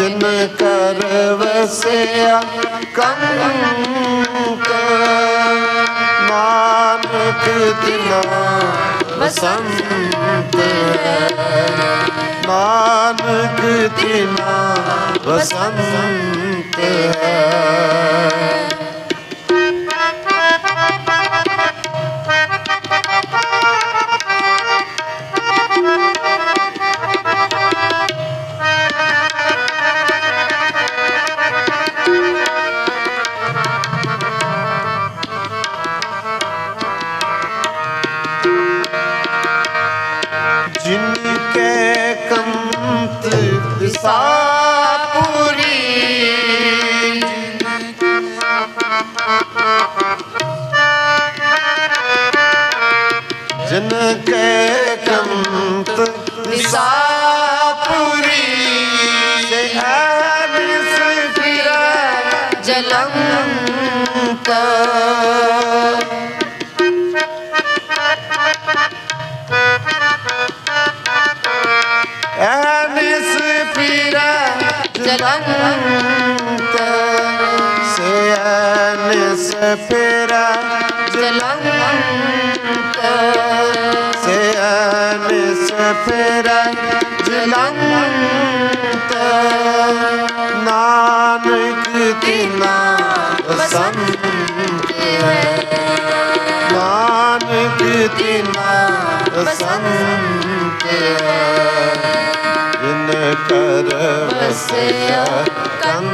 ਜਿਨ ਕਰ ਵਸਿਆ ਕੰਕ ਨਾਨਕ ਦਿਨਾ ਬਸੰਤ। ਨਾਨਕ ਦਿਨਾ ਬਸੰਤ। ਹੈ ਜਿਨ ਕੇ ਕੰਤ ਵਿਸਾਪੁਰੀ ਜਿਨ ਕੇ ਕੰਤ ਵਿਸਾਪੁਰੀ ਸੇ ਆਨਿਸ ਫਿਰੈ ਜਲੰਤ ਪੀਰਾ ਜਲੰਤ ਸੇ ਐਨਿਸ ਪੀਰਾ ਜਲੰਤ ਸੇ ਐਨਿਸ ਜਲੰਤ ਨਾਨਕ ਦਿਨਾ ਬਸੰਤ ਹੈ ਨਾਨਕ ਦਿਨਾ ਬਸੰਤ ਵਸਿਆ ਕੰਮ